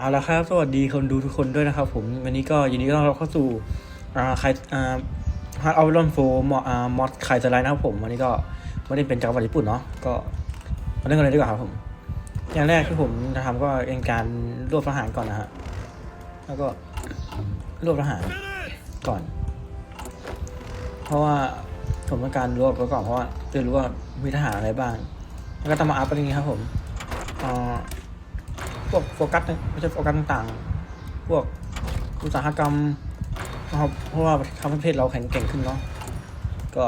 เอาละครับ สวัสดีคนดูทุกคนด้วยนะครับ ผมวันนี้ก็ยินดีต้อนรับเข้าสู่อ่าใครอ่าฮาร์ดออฟลอนโฟมอ่ามอดไคสไลน์นะครับผมวันนี้ก็ไม่ได้เป็นจักรวรรดิญี่ปุ่นเนาะก็มาเล่นกันเลยดีกว่าครับผม อย่างแรกที่ผมจะทำก็เป็นการรวบทหารก่อนนะฮะแล้วก็รวบทหารก่อน เพราะว่าผมต้องการรวบไว้ก่อนเพราะว่าจะรู้ว่ามีทหารอะไรบ้าง แล้วก็ต้องมาอัพอะไรอย่างนี้ครับผมอ่า พวกโฟกัสเนี่ยไม่ใช่โฟกัสต่างๆ พวกอุตสาหกรรมนะครับเพราะว่าทำให้ประเทศเราแข็งแกร่งขึ้นเนาะก็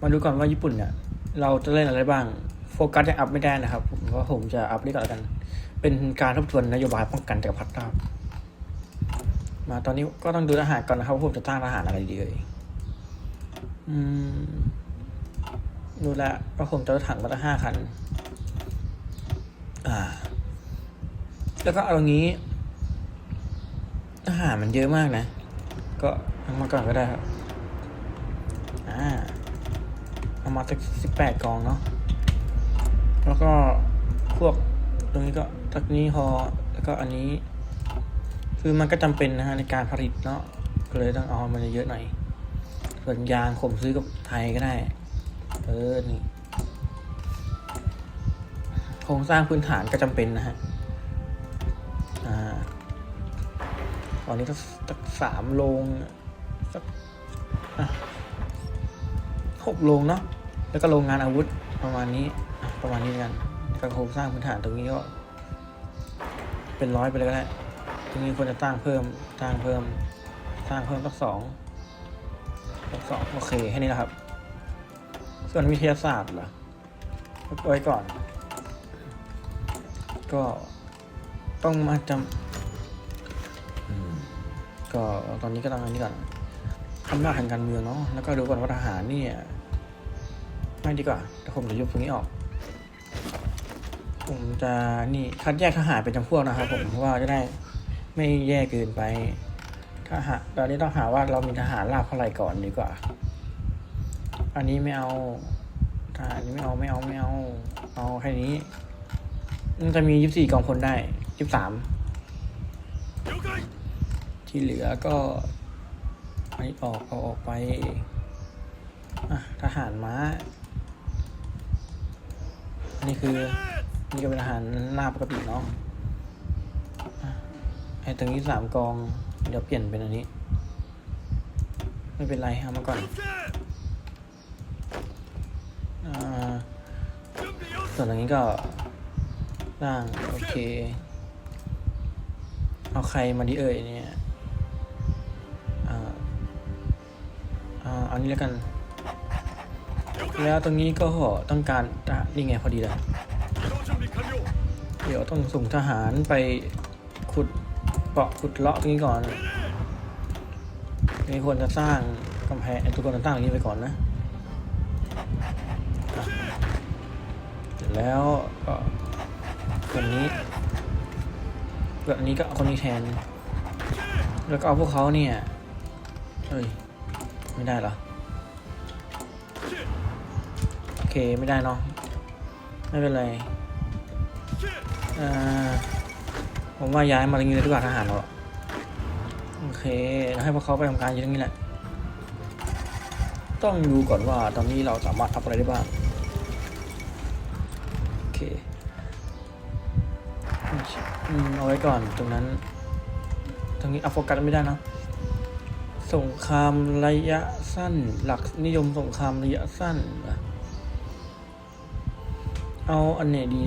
มาดูก่อนว่าญี่ปุ่นเนี่ย เราจะเล่นอะไรบ้าง โฟกัสยังอัพไม่ได้นะครับผมว่าผมจะอัพนี่ก่อนกัน เป็นการทบทวนนโยบายป้องกันจักรพรรดิครับมาตอนนี้ก็ต้องดูทหารก่อนนะครับว่าผมจะตั้งทหารอะไรดีเอ่ยอืมดูแลวว่าผมจะถังมาตั้งห้าคัน อ่า แล้วก็เอาตรงนี้ อาหารมันเยอะมากนะ ก็เอามาก่อนก็ได้ครับ อ่า เอามาสักสิบแปดกองเนาะ แล้วก็พวกตรงนี้ก็ตักนี้พอ แล้วก็อันนี้ คือมันก็จำเป็นนะฮะในการผลิตเนาะ ก็เลยต้องเอามันเยอะหน่อย ส่วนยางผมซื้อกับไทยก็ได้ เออ นี่โครงสร้างพื้นฐานก็จำเป็นนะฮะ อนนี้ก็สักสามโรงสักหกโรงเนาะแล้วก็โรงงานอาวุธประมาณนี้ประมาณนี้กันแล้วก็โครงสร้างพื้นฐานตรงนี้ก็เป็นร้อยไปเลยก็ได้ตรงนี้ควรจะตั้งเพิ่มสร้างเพิ่มสร้างเพิ่มสักสองสักสองโอเคแค่นี้นะครับ ส่วนวิทยาศาสตร์เหรอไว้ก่อน ก็ต้องมาจำ ก็ตอนนี้ก็ต้องอันนี้ก่อนอำนาจทางการเมืองเนาะแล้วก็ดูก่อนว่าทหารเนี่ยไม่ดีกว่าแต่ผมจะยุบตรงนี้ออก ผมจะนี่คัดแยกทหารเป็นจำพวกนะครับผมเพราะว่าจะได้ไม่แย่เกินไปทหารตอนนี้ต้องหาว่าเรามีทหารราบเท่าไหร่ก่อนดีกว่า อันนี้ไม่เอาทหารนี้ไม่เอาไม่เอาไม่เอาเอาแค่นี้มันจะมียี่สี่กองพลได้ยี่สาม ที่เหลือก็อันนี้ออกเอาออกไปทหารม้านนี้คือ นี่ก็เป็นอาหารหน้าปกติเนาะอะไอ้ตรงนี้สามกอง เดี๋ยวเปลี่ยนเป็นอันนี้ ไม่เป็นไรเอามาก่อนอส่วนตรงนี้ก็ล่าง โอเค เอาใครมาดีเอ่ยเนี่ยาเอานี้แล้วกัน แล้วตรงนี้ก็ต้องการอะนี่ไงพอดีเลยเดี๋ยวต้องส่งทหารไปขุดเกาะขุดเลาะตรงนี้ก่อนนี่ควรจะสร้างกำแพงทุกคนจะสร้างอย่างนี้ไปก่อนนะเสร็จแล้วก็คนนี้เกิดอันนี้ก็เอาคนนี้แทน แล้วก็เอาพวกเขาเนี่ยเอ้ย ไม่ได้หรอ ไม่ได้เนาะไม่เป็นไรผมว่าย้ายมาตรงนี้เลยดีกว่าทหารเราโอเคแล้วให้พวกเขาไปทำการอยู่ตรงนี้แหละ ต้องดูก่อนว่าตอนนี้เราสามารถทำอะไรได้บ้างโอเคอืมเอาไว้ก่อนตรงนั้น ตรงนี้เอาโฟกัสไม่ได้นะสงครามระยะสั้น หลักนิยมสงครามระยะสั้นเหรอ เอาอันไหนดี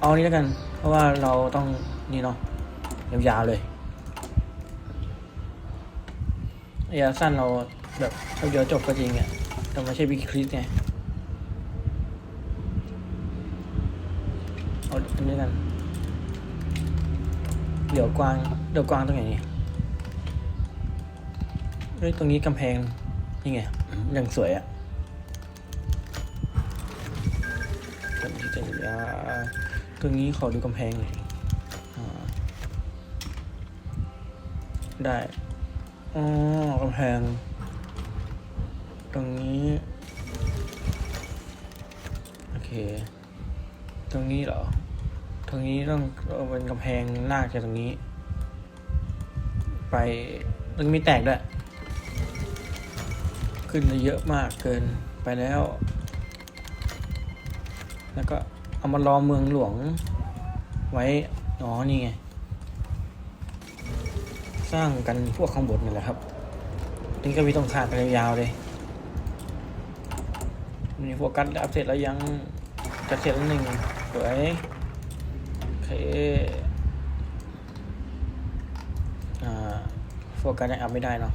เอาอันนี้แล้วกัน เพราะว่าเราต้องนี่เนาะยาวๆเลยระยะสั้นเราแบบเดียวจบก็จริงอะแต่ไม่ใช่บิ๊กคลิปไงเอาอันนี้กันเดี๋ยวกวางเดี๋ยวกวางตรงไหนนี่เฮ้ยตรงนี้กำแพงนี่ไงยังสวยอะต รงที่ยาตรงนี้ขอดูกำแพงหน่อยได้ อ๋อกำแพง ตรงนี้ โอเค ตรงนี้เหรอโถรงนี้ต้องเป็นกำแพงลากจากตรงนี้ ไปมันมีแตกด้วย ขึ้นไปเยอะมากเกินไปแล้ว แล้วก็เอามารอเมืองหลวงไว้ อ๋อ นี่ไง สร้างกันพวกข้างบนนี่แหละครับนี่ก็มีตรงขาดกันยาวๆเลยมีโฟกัสอัปเดตแล้วยังจะเสร็จแล้วหนึ่งสวยโอเคอ่าโฟกัสยังอัพไม่ได้เนาะ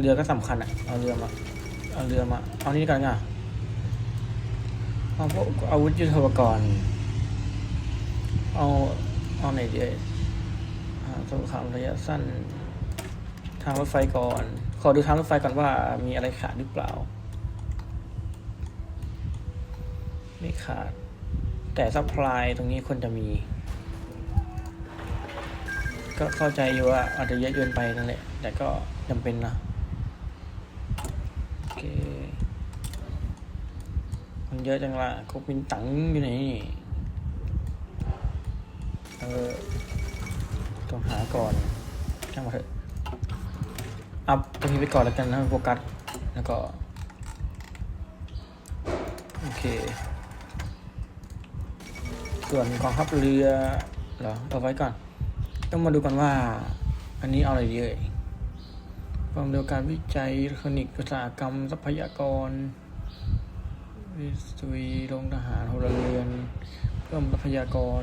เรือก็สำคัญอะเอาเรือมา เอาเรือมา เอานี่กันอะเอาพวกอาวุธยุทโธปกรณ์เอาเอาไหนดีเอ่ยอ่าสงครามระยะสั้น ทางรถไฟก่อน ขอดูทางรถไฟก่อนว่ามีอะไรขาดหรือเปล่า ไม่ขาด แต่ซัพพลายตรงนี้ควรจะมี ก็เข้าใจอยู่ว่าอาจจะเยอะเกินไปนั่นแหละ แต่ก็จำเป็นนะ โอเค มัน เยอะจังละคุกมินตังอยู่ไหนเออต้องหาก่อนช่างมาเถอะอัพตรงนี้ไปก่อนแล้วกันนะโฟกัสแล้วก็โอเค ส่วนกองทัพเรือเหรอเอาไว้ก่อน ต้องมาดูกันว่า อันนี้เอาอะไรดีเอ่ยความเร็วการวิจัยเทรอนิกส์อุตสาหกรรมทรัพยากร วิสุยโรงทหารพลเรือน เพิ่มทรัพยากร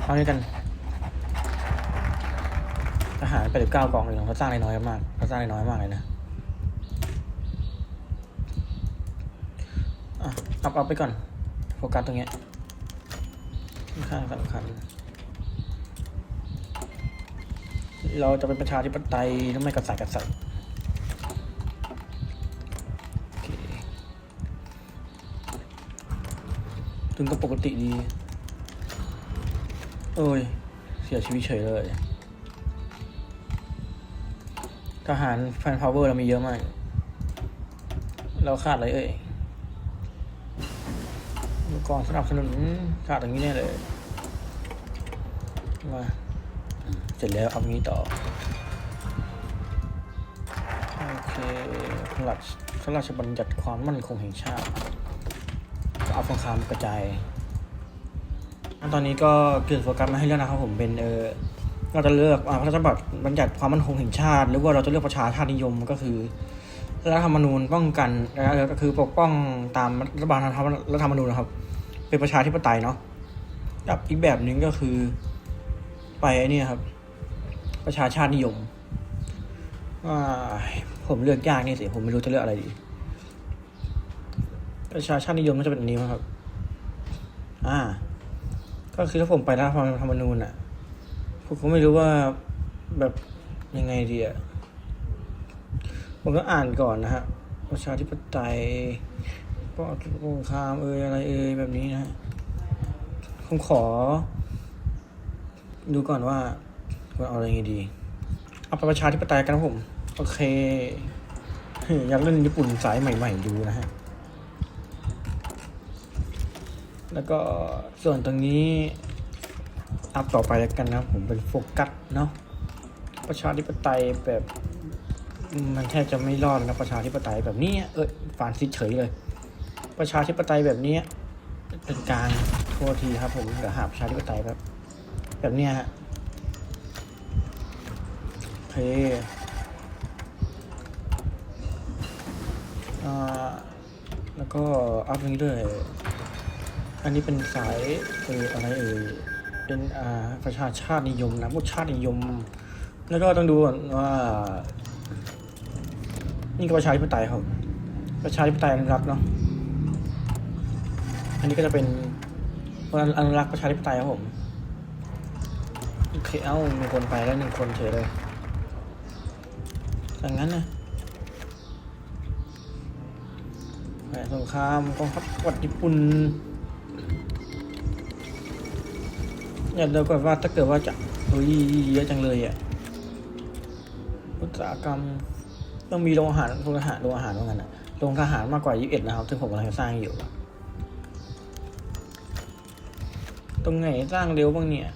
เอาด้วยกันทหารแปดสิบเก้ากองเลยเขาสร้างน้อยมากเขาสร้างน้อยมากเลยนะอะอัพอัพไปก่อน โฟกัสตรงเนี้ยค่อนข้างสำคัญเราจะเป็นประชาธิปไตยหรือไม่กษัตริย์กษัตริย์ ถึงก็ปกติดี เอ้ย เสียชีวิตเฉยเลย ทหารแฟนพาวเวอร์เรามีเยอะมาก เราขาดอะไรเอ่ยอุปกรณ์สนับสนุนขาดอย่างนี้แน่เลย มา เสร็จแล้วเอางี้ต่อ โอเคพระราชบัญญัติความมั่นคงแห่งชาติ ก็เองครามกระจายตอนนี้ก็เกิดโฟกัสมาให้เลือกนะครับผมเป็นเออเราจะเลือกอ่าพระราชบัญญัติบัญญัติความมั่นคงแห่งชาติ หรือว่าเราจะเลือกประชาชาตินิยมก็คือรัฐธรรมนูญป้องกันนะก็คือปกป้องตามรัฐบาลรัฐธรรมนูญนะครับ เป็นประชาธิปไตยเนาะกับอีกแบบหนึ่งก็คือไปไอ้นี่ครับ ประชาชาตินิยมว่าผมเลือกยากนี่สิผมไม่รู้จะเลือกอะไรดี ประชาชาตินิยมน่าจะเป็นอันนี้มั้งครับ อ่า ก็คือถ้าผมไปรัฐธรรมนูญอะ ผมก็ไม่รู้ว่าแบบยังไงดีอะผมก็อ่านก่อนนะฮะ ประชาธิปไตยป้องกันสงครามเอยอะไรเอยแบบนี้นะฮะผมขอ ดูก่อนว่าควรเอาอะไรไงดี เอาประชาธิปไตยกันครับผม โอเค อยากเล่นญี่ปุ่นสายใหม่ ๆ ดูนะฮะ แล้วก็ส่วนตรงนี้ อัพต่อไปแล้วกันนะผมเป็นโฟกัสเนาะประชาธิปไตยแบบมันแทบจะไม่รอดนะประชาธิปไตยแบบนี้ เอ้ยฟานซิเฉยเลย ประชาธิปไตยแบบนี้เป็นกลางโทษทีครับผมเดี๋ยวหาประชาธิปไตยแบบ แบบเนี้ยฮะโอเคอ่าแล้วก็อัพนี้ด้วย อันนี้เป็นสายเอออะไรเอ่ยเป็นอ่าประชาชาตินิยมนะพุทธชาตินิยม แล้วก็ต้องดูก่อนว่า นี่ก็ประชาธิปไตยครับประชาธิปไตยอนุรักษ์เนาะอันนี้ก็จะเป็นอนุรักษ์ประชาธิปไตยครับผมโอเคเอ้ามีคนไปแล้วหนึ่งคนเฉยเลยอย่างนั้นนะแหวนสงครามกองทัพกดญี่ปุ่น อยากดูก่อนว่าถ้าเกิดว่าจะเฮ้ยเยอะจังเลยอะอุตสาหกรรมต้องมีโรงอาหารโรงอาหารโรงอาหารว่างั้นอะลงทหารมากกว่า 21 นะครับซึ่งผมกำลังสร้างอยู่ ตรงไหนสร้างเร็วบ้างเนี่ย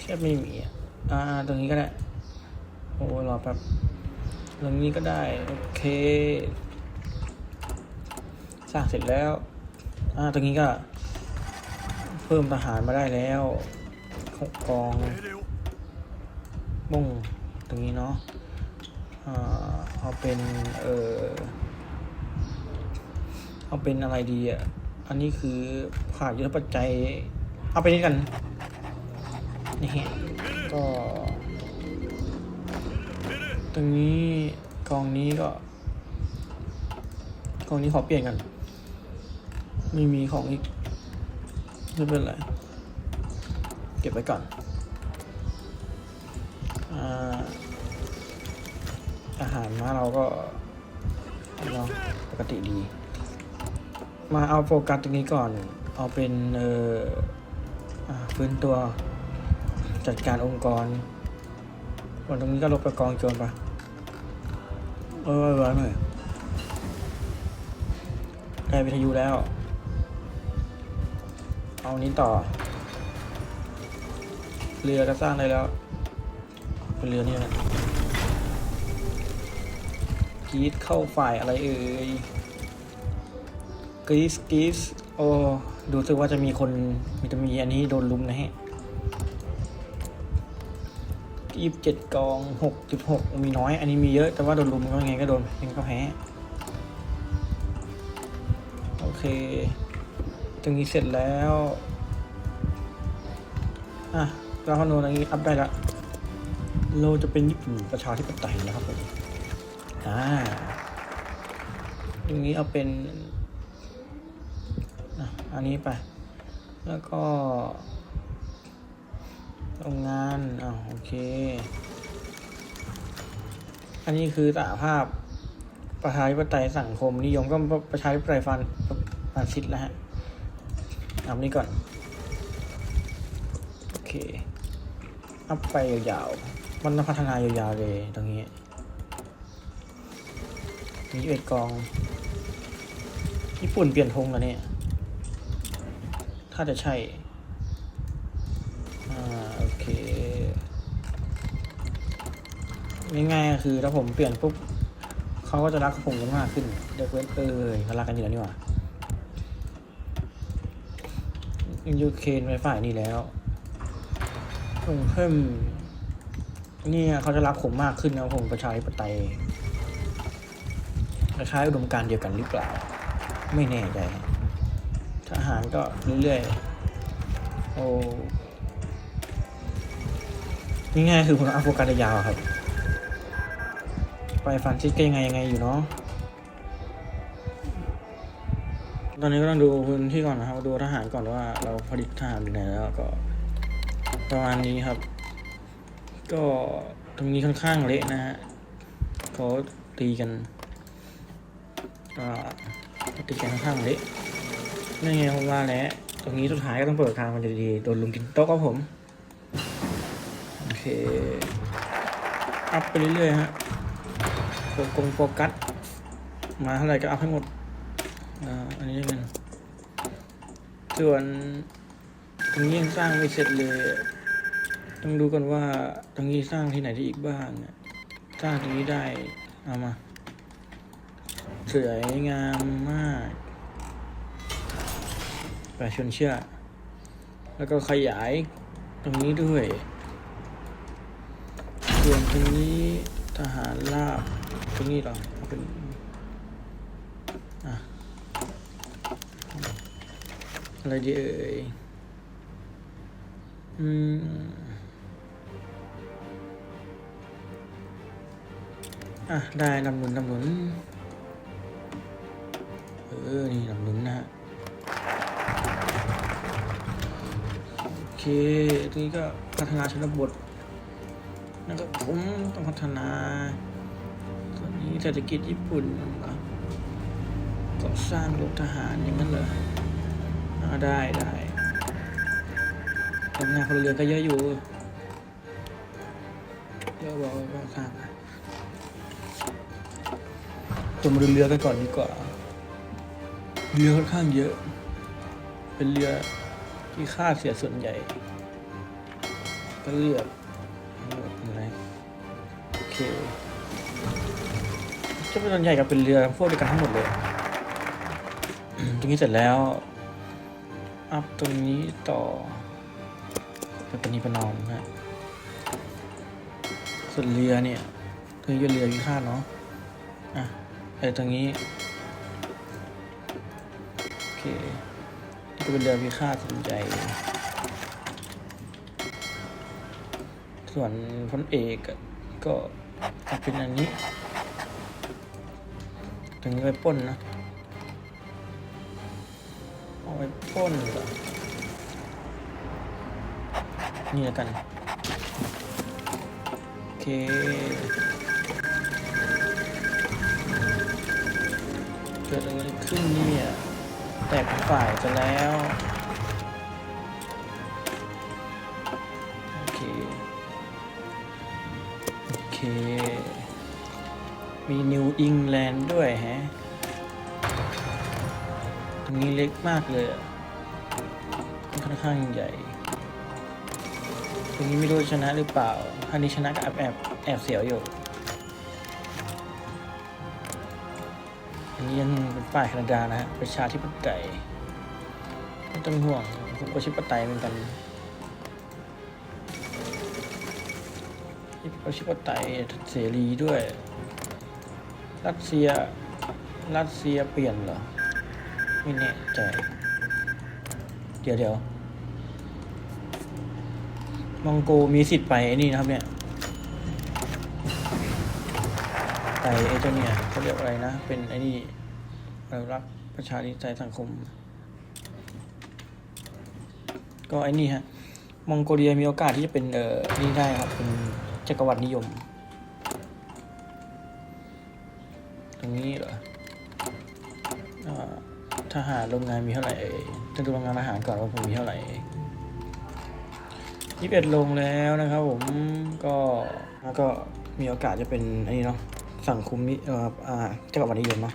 แทบไม่มีอะอ่าตรงนี้ก็ได้โอ้รอแป๊บตรงนี้ก็ได้ โอเค สร้างเสร็จแล้ว อ่าตรงนี้ก็ เพิ่มทหารมาได้แล้วกองมุ่งตรงนี้เนาะเอาเป็นเออเอาเป็นอะไรดีอะ อันนี้คือขาดยุทธปัจจัย เอาไปนี่กัน นี่ก็ ตรงนี้กองนี้ก็ กองนี้ขอเปลี่ยนกัน ไม่มีของอีก ไม่เป็นไร เก็บไว้ก่อนอาหารมาเราก็เนาปกติดี มาเอาโฟกัสตรงนี้ก่อน เอาเป็น เอ่อฟื้นตัวจัดการองค์กรส่วนตรงนี้ก็ลบไปกองโจรปะเออไว้หน่อยได้วิทยุแล้ว เอานี้ต่อ เรือก็สร้างได้แล้ว เป็นเรือนี่แหละกรีดเข้าฝ่ายอะไรเอ่ยกรีสกรีสโอ้ดูสึกว่าจะมีคนมีจะมีอันนี้โดนลุมนะฮะยี่สิบเจ็ดกองหกจุดหกมีน้อย อันนี้มีเยอะ แต่ว่าโดนลุมก็ยังไงก็โดนยังก็แพ้โอเค ตรงนี้เสร็จแล้ว อะเราคำนวณอันนี้อัพได้ละเราจะเป็นญี่ปุ่นประชาธิปไตยนะครับผมอ่าตรงนี้เอาเป็นอะอันนี้ไป แล้วก็โรงงานอ่าโอเค อันนี้คือสหภาพประชาธิปไตยสังคมนิยมก็ประชาธิปไตยฟันฟันซิดแล้วฮะ เอานี้ก่อน โอเค อัพไปยาวๆ มันพัฒนายาวๆเลยตรงนี้ มีเอ็ดกอง ญี่ปุ่นเปลี่ยนธงแล้วเนี่ย ถ้าจะใช่ อ่า โอเคง่ายๆคือถ้าผมเปลี่ยนปุ๊บเขาก็จะรักผมกันมากขึ้น เด็กเว้นเออเขารักกันอยู่แล้วนี่หว่า ยูเครนไปฝ่ายนี้แล้วผมเพิ่มเนี่ยเขาจะรักผมมากขึ้นนะผมประชาธิปไตยคล้ายๆอุดมการเดียวกันหรือเปล่า ไม่แน่ใจทหารก็เรื่อยๆโอ้ง่ายๆคือผมอาโฟกัสยาวครับ ไปฟันซิกก็ยังไงยังไงอยู่เนาะ อนนี้ก็ต้องดูพื้นที่ก่อนนะครับ ดูทหารก่อนว่าเราผลิตทหารอยู่ไหนแล้วก็ ประมาณนี้ครับ ก็ตรงนี้ค่อนข้างเละนะฮะเขาตีกันก็ตีกันค่อนข้างเละนี่ไงผมว่าแล้วตรงนี้สุดท้ายก็ต้องเปิดทางมันจะดีโดนลุมกินโต๊ะครับผม โอเค อัพไปเรื่อยๆฮะโฟกงโฟกัสมาเท่าไหร่ก็อัพให้หมด อันนี้เป็นส่วนตรงนี้ยังสร้างไม่เสร็จเลย ต้องดูกันว่าตรงนี้สร้างที่ไหนได้อีกบ้างสร้างตรงนี้ได้ เอามาสวยงามมากแปะชนเชื่อ แล้วก็ขยายตรงนี้ด้วย ส่วนตรงนี้ทหารลาบ ตรงนี้หรอเป็นอะ อะไรดีเอ่ย อืม อะ ได้นำหนุนนำหนุน เออ นี่นำหนุนนะฮะ โอเคทีนี้ก็พัฒนาชนบทนะครับผมต้องพัฒนาส่วนนี้เศรษฐกิจญี่ปุ่นเหรอก็สร้างรถทหารอย่างนั้นเหรอ อ่าได้ได้ทำงานพลเรือนก็เยอะอยู่เยอะบอกว่าสร้างโอเคเรามเรือกันก่อนดีกว่า เรือค่อนข้างเยอะ เป็นเรือที่ค่าเสียส่วนใหญ่ ก็เลือกเลือกอะไรโอเคจะเป็นส่วนใหญ่ก็เป็นเรือพวกเดียวกันทั้งหมดเลย ตรงนี้เสร็จแล้ว อัพตรงนี้ต่อเป็นปณีประนอมนะส่วนเรือเนี่ยตรงนี้ก็เรือพิฆาตเนาะอะไอ้ตรงนี้โอเคนี่ก็เป็นเรือพิฆาตสนใจ ส่วนพลเอกก็เอาเป็นอันนี้ ตรงนี้ไปป้นนะ เอาไปปล้นเหรอนี่แล้วกัน โอเค เกิดอะไรขึ้นเนี่ย แตกฝ่ายจะแล้ว โอเค โอเค มีนิวอิงแลนด์ด้วยแฮะ ตรงนี้เล็กมากเลยอะค่อนข้างใหญ่ตรงนี้ไม่รู้ชนะหรือเปล่าถ้านี้ชนะก็แอบแอบแอบเสียวอยู่ อันนี้ยังเป็นฝ่ายแคนาดานะฮะ ประชาธิปไตยไม่ต้องห่วงผมก็ชิปไตยเหมือนกันประชาธิปไตยเสรีด้วย รัสเซีย รัสเซียเปลี่ยนเหรอ ไม่แน่ใจ เดี๋ยวเดี๋ยวมองโกมีสิทธิ์ไปไอ้นี่นะครับเนี่ยไปไอ้เจ้าเนี่ยเขาเรียกอะไรนะ เป็นไอ้นี่อนุรักประชาธิปไตยสังคม ก็ไอ้นี่ฮะ มองโกเลียมีโอกาสที่จะเป็นเอ่อนี่ได้ครับ เป็นจักรวรรดินิยม ตรงนี้เหรออ่า ทหารโรงงานมีเท่าไหร่เอ่ยจะดูโรงงานอาหารก่อนว่าผมมีเท่าไหร่ยี่สิบเอ็ดลงแล้วนะครับผมก็แล้วก็มีโอกาสจะเป็นอันนี้เนาะสั่งคุมนิเอ่ออ่าจักรวรรดินิยมเนาะ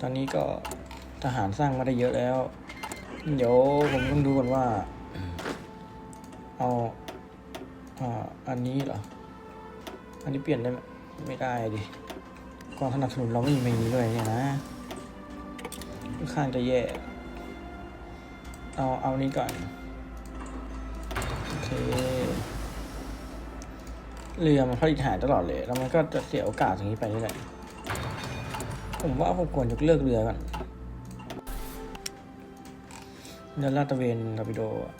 ตอนนี้ก็ทหารสร้างมาได้เยอะแล้ว เดี๋ยวผมต้องดูก่อนว่า เอาอ่าอันนี้เหรอ อันนี้เปลี่ยนได้ไหมไม่ได้ดิกองสนับสนุนเราไม่มีมีด้วยเนี่ยนะ ค่อนข้างจะแย่ เอาเอานี้ก่อน โอเค เรือมันผลิตหายตลอดเลย แล้วมันก็จะเสียโอกาสอย่างนี้ไปนี่แหละผมว่าผมควรยกเลิกเรือก่อนเรือลาดตะเวนราปิโดอะ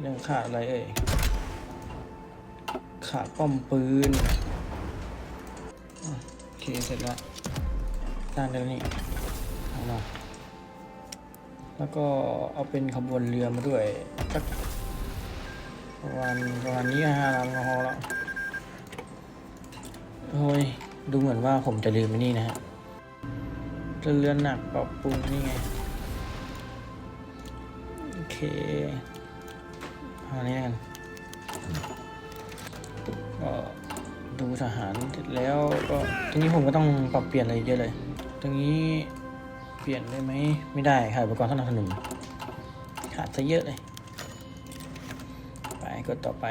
เรื่องขาดอะไรเอ่ย ขาดป้อมปืน โอเค เสร็จแล้วสร้างได้แล้วนี่ เอามาแล้วก็เอาเป็นขบวนเรือมาด้วยสักประมาณประมาณนี้ห้าลำก็พอแล้วโอ้ยดูเหมือนว่าผมจะลืมไอ้นี่นะฮะเรือหนักปรับปรุงนี่ไงโอเคเอาอันนี้กันก็ดูทหารเสร็จแล้วก็ตรงนี้ผมก็ต้องปรับเปลี่ยนอะไรเยอะเลย ตรงนี้ ปลี่ยนได้ไหม ไม่ได้ค่ะอุปกรณ์สนับสนุนขาดซะเยอะเลย ไปกดต่อไป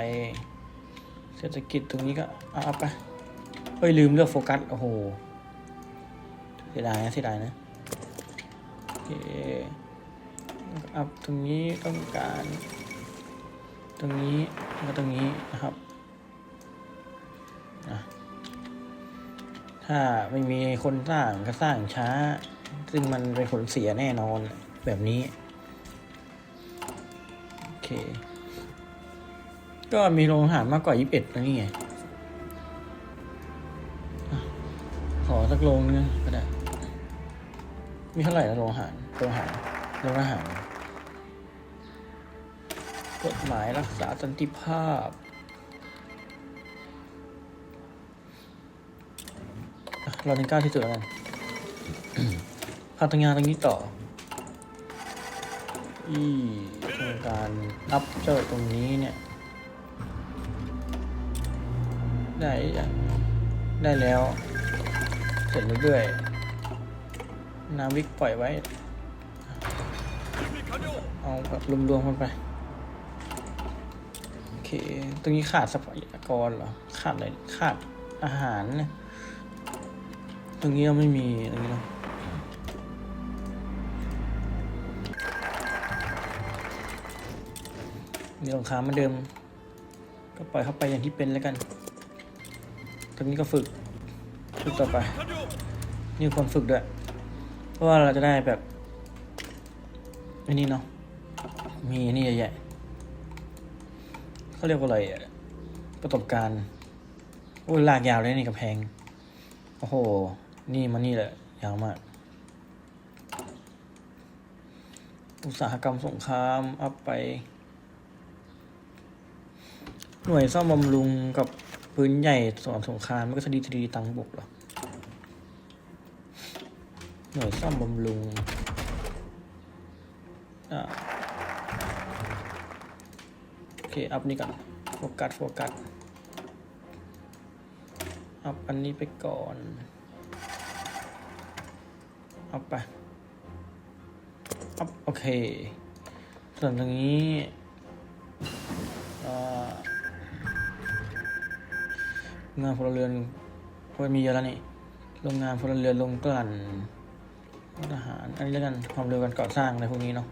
เศรษฐกิจตรงนี้ก็เอาเอาไปเฮ้ยลืมเลือกโฟกัส โอ้โห เสียดายนะเสียดายนะโอเคอัพตรงนี้ต้องการ ตรงนี้แล้วตรงนี้นะครับถ้าไม่มีคนสร้างก็สร้างช้า ซึ่งมันเป็นผลเสียแน่นอนแบบนี้ โอเค ก็มีโรงอาหารมากกว่า 21นะนี่ไง ขอสักโรงนึงก็ได้ มีเท่าไหร่นะโรงอาหารโรงอาหารโรงอาหาร กฎหมายรักษาสันติภาพเราเป็นก้าวที่สุดแล้วกัน พาทำงานตรงนี้ต่อ อีโครงการอัพเจ้าตรงนี้เนี่ย ได้ยังได้แล้ว เสร็จแล้วด้วยนาวิกปล่อยไว้ เอาแบบรวมๆกันไป โอเค ตรงนี้ขาดทรัพยากรเหรอ ขาดอะไร ขาดอาหารเนี่ย ตรงนี้เราไม่มีตรงนี้เนาะ มีสงครามเหมือนเดิม ก็ปล่อยเข้าไปอย่างที่เป็นแล้วกัน ตรงนี้ก็ฝึกฝึกต่อไป นี่คนฝึกด้วย เพราะว่าเราจะได้แบบอันนี้เนาะ มีนี่ใหญ่ๆเขาเรียกว่าอะไรอะประสบการณ์โอ้ยลากยาวเลยนี่กำแพง โอ้โห นี่มันนี่แหละ ยาวมาก อุตสาหกรรมสงคราม อัพไป หน่วยซ่อมบำรุงกับปืนใหญ่สอนสงครามมันก็ทดีทดีตังบกหรอ หน่วยซ่อมบำรุงอ่าโอเค อัพนี่ก่อน โฟกัส โฟกัส อัพอันนี้ไปก่อน อัพไป อัพ โอเค ส่วนตรงนี้ งานพลเรือนพอมีเยอะแล้วนี่โรงงานพลเรือนลงกลั่นทหารอันนี้แล้วกันความเร็วการก่อสร้างอะไรพวกนี้เนาะ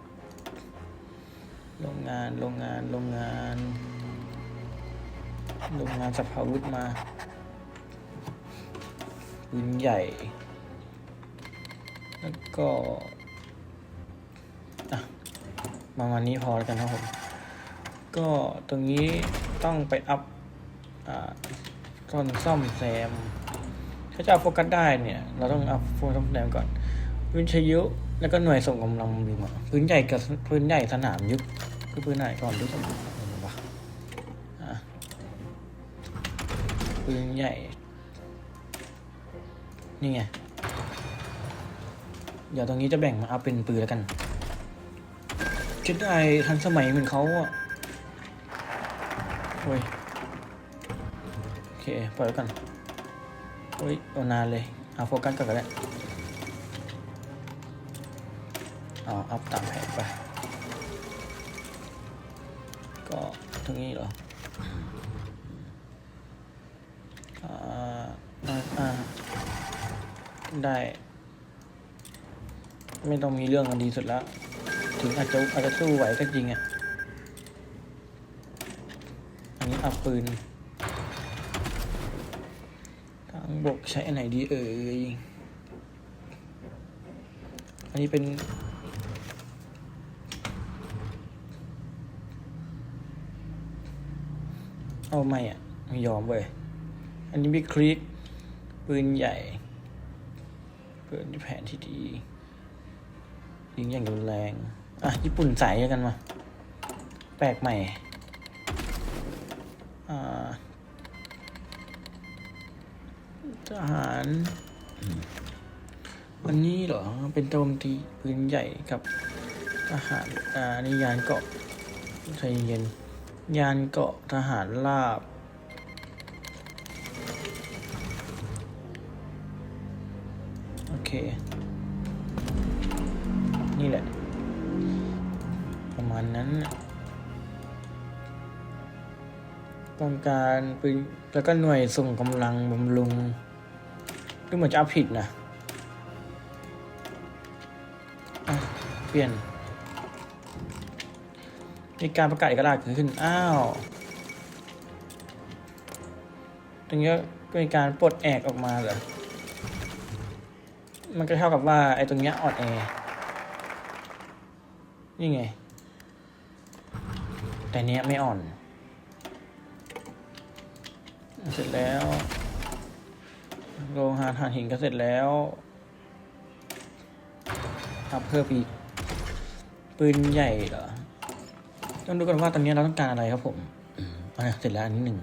โรงงานโรงงานโรงงานโรงงานสัพพาวุธมาปืนใหญ่ แล้วก็อะประมาณนี้พอแล้วกันครับผม ก็ตรงนี้ต้องไปอัพ ต้นซ่อมแซมถ้าจะเอาโฟกัสได้เนี่ย เราต้องเอัพโฟกัสแซมก่อน วิทยุ แล้วก็หน่วยส่งกำลังบำรุงอะพื้นใหญ่กับพื้นใหญ่สนามยุทธคือพื้นไหนก่อนดูสมบูรณ์วะอะปืนใหญ่ นี่ไง เดี๋ยวตรงนี้จะแบ่งมาเอาเป็นปืนแล้วกันคิดได้ทันสมัยเหมือนเขาอะโอ้ย เคปล่อยไว้ก่อนโอ้ยเอานานเลย เอาโฟกัสก่อนก็ได้เอาอัพตามแผนไป ก็ตรงนี้เหรออ่าอ่าได้ ไม่ต้องมีเรื่องกันดีสุดแล้ว ถึงอาจจะอาจจะสู้ไหวก็จริงอะ อันนี้อัพปืน ทางบกใช้อันไหนดีเอ่ย อันนี้เป็นเอาไม่อะไม่ยอมเว้ย อันนี้บิ๊กคลิกปืนใหญ่ปืนที่แผนที่ดี ยิงอย่างรุนแรง อะ ญี่ปุ่นใส่กันมา แปลกใหม่ อ่า ทหารอันนี้เหรอ เป็นโจมตีปืนใหญ่กับทหารอ่านี่ยานเกาะใจเย็น ยานเกาะทหารราบโอเค นี่แหละ ประมาณนั้น ต้องการปืนแล้วก็หน่วยส่งกำลังบำรุง ดูเหมือนจะเอาผิดนะะเปลี่ยน มีการประกาศเอกราชเกิดขึ้น อ้าวตรงนี้ก็มีการปลดแอกออกมาเหรอ มันก็เท่ากับว่าไอ้ตรงเนี้ยอ่อนแอ นี่ไง แต่เนี้ยไม่อ่อน เสร็จแล้ว โรงงาถ่านหินก็เสร็จแล้วอัพเพิ่มอีกปืนใหญ่เหรอ ต้องดูกันว่าตอนนี้เราต้องการอะไรครับผมอืมอะเสร็จแล้วอันนี้หนึ่ง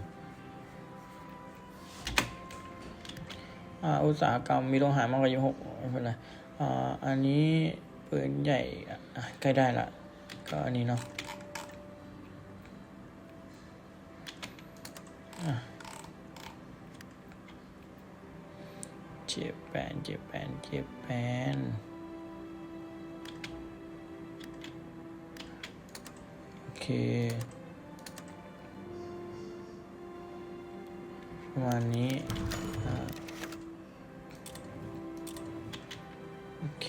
อุตสาหกรรมมีโรงหารมากกว่ายี่หกไม่เป็นไรอ,อันนี้ปืนใหญ่ใกล้ได้ละ ก็อันนี้เนาะอะ เจแปนเจแปนเจแปนโอเคประมาณนี้โอเค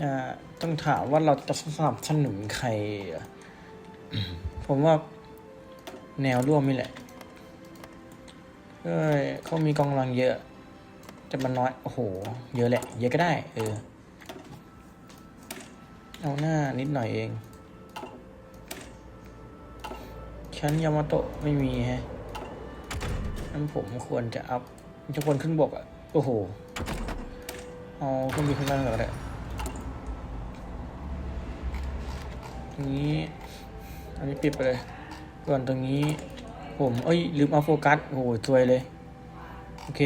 อ่าต้องถามว่าเราจะสนับสนุนใคร ผมว่าแนวร่วมนี่แหละ เอ้ยเขามีกองกำลังเยอะ แต่มันน้อย โอ้โห เยอะแหละ เยอะก็ได้ เออ เอาหน้านิดหน่อยเอง ชั้นยามาโตะไม่มีแฮะนั้นผมควรจะอัพจะควรขึ้นบกอะ โอ้โห เอาเครื่องบินขึ้นล่างก่อนก็ได้ตรงนี้ อันนี้ปิดไปเลย ส่วนตรงนี้ ผมเอ้ยลืมเอาโฟกัสโอ้โหสวยเลย โอเค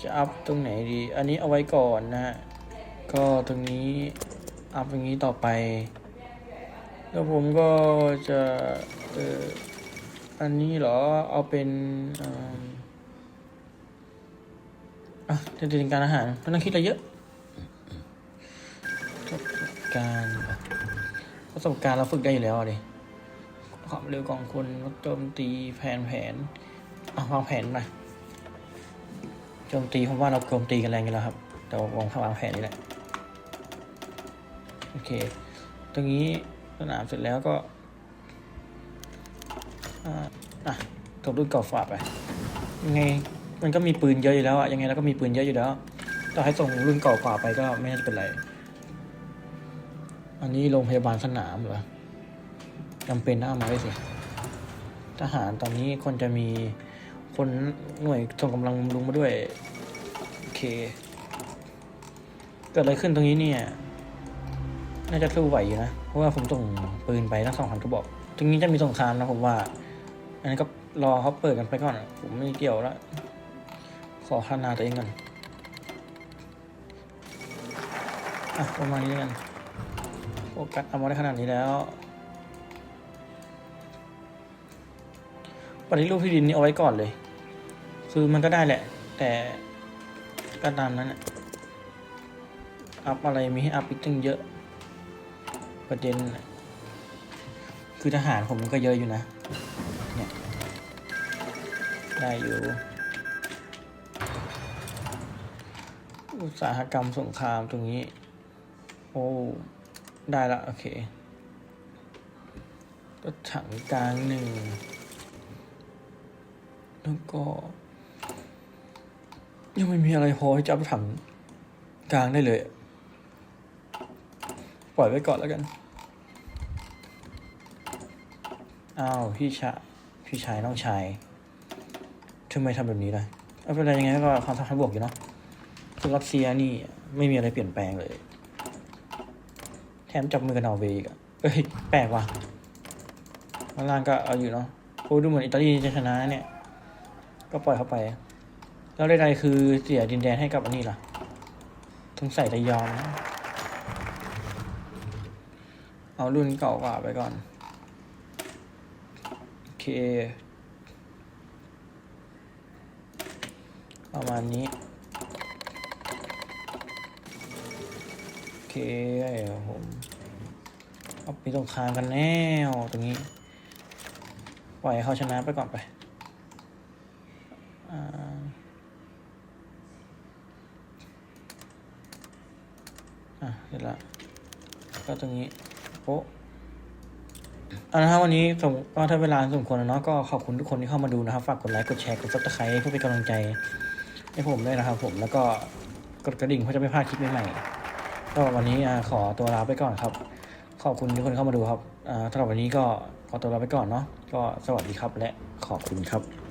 จะอัพตรงไหนดี อันนี้เอาไว้ก่อนนะฮะ ก็ตรงนี้ อัพตรงนี้ต่อไป แล้วผมก็จะเอออันนี้เหรอ เอาเป็นอะจะเป็นการอาหารไม่ต้องคิดอะไรเยอะประสบการณ์ประสบการณ์เราฝึกได้อยู่แล้วดิ ความเร็วของคนโจมตีแผนแผนอะวางแผนหน่อยโจมตีผมว่าเราโจมตีกันแรงกันแล้วครับ แต่วาวางวางแผนนี่แหละ โอเค ตรงนี้สนามเสร็จแล้วก็อ่าอะตบรุ่นเก่าฝากไปยังไงมันก็มีปืนเยอะอยู่แล้วอะยังไงเราก็มีปืนเยอะอยู่แล้วต่อให้ส่งรุ่นเก่ากว่าไปก็ไม่น่าจะเป็นไร อันนี้โรงพยาบาลสนามเหรอ จำเป็นต้องเอามาไว้สิ ทหารตอนนี้คนจะมีคนหน่วยส่งกำลังบำรุงมาด้วย โอเค เกิดอะไรขึ้นตรงนี้เนี่ย น่าจะสู้ไหวอยู่นะ เพราะว่าผมส่งปืนไปทั้งสองพันกระบอก ตรงนี้จะมีสงครามนะผมว่า อันนี้ก็รอเขาเปิดกันไปก่อน ผมไม่เกี่ยวแล้ว ขอพัฒนาตัวเองก่อนอะประมาณนี้แล้วกันโฟกัสเอามาได้ขนาดนี้แล้ว ปฏิรูปที่ดินนี่เอาไว้ก่อนเลย คือมันก็ได้แหละ แต่ก็ตามนั้นอะอัพอะไรมีให้อัพอีกตั้งเยอะ ประเด็น คือทหารผมก็เยอะอยู่นะ เนี่ย ได้อยู่ อุตสาหกรรมสงครามตรงนี้ โอ้ ได้ละ โอเค ก็ถังกลางหนึ่ง แล้วก็ ยังไม่มีอะไรพอที่จะเอาถังกลางได้เลย ปล่อยไว้ก่อนแล้วกัน อ้าว พี่ชายพี่ชายน้องชายทำไมทำแบบนี้ล่ะเอาเป็นไรยังไงก็ความสัมพันธ์บวกอยู่นะคือรัสเซียนี่ไม่มีอะไรเปลี่ยนแปลงเลย แถมจับมือกับนอร์เวย์อีกอะเอ้ย แปลกว่ะข้างล่างก็เอาอยู่เนาะโอ้ดูเหมือนอิตาลีจะชนะเนี่ย ก็ปล่อยเข้าไป แล้วใดๆคือเสียดินแดนให้กับอันนี้ล่ะต้องใส่ระยองนเอารุ่นเก่ากว่าไปก่อน โอเค ประมาณนี้ โอเคผมเอาปีตรงคางกันแน่ตรงนี้ ปล่อยเขาชนะไปก่อนไป อะเสร็จละก็ตรงนี้โป๊ะเอาละครับวันนี้สมก็ถ้าเวลาสมควรแล้วเนาะก็ขอบคุณทุกคนที่เข้ามาดูนะครับ ฝากกดไลค์กดแชร์กดซับสไครต์เพื่อเป็นกำลังใจให้ผมด้วยนะครับ ผมแล้วก็กดกระดิ่งเพื่อจะไม่พลาดคลิปใหม่ๆก็วันนี้ขอตัวลาไปก่อนครับ ขอบคุณทุกคนเข้ามาดูครับอ่าสำหรับวันนี้ก็ขอตัวลาไปก่อนเนาะก็สวัสดีครับและขอบคุณครับ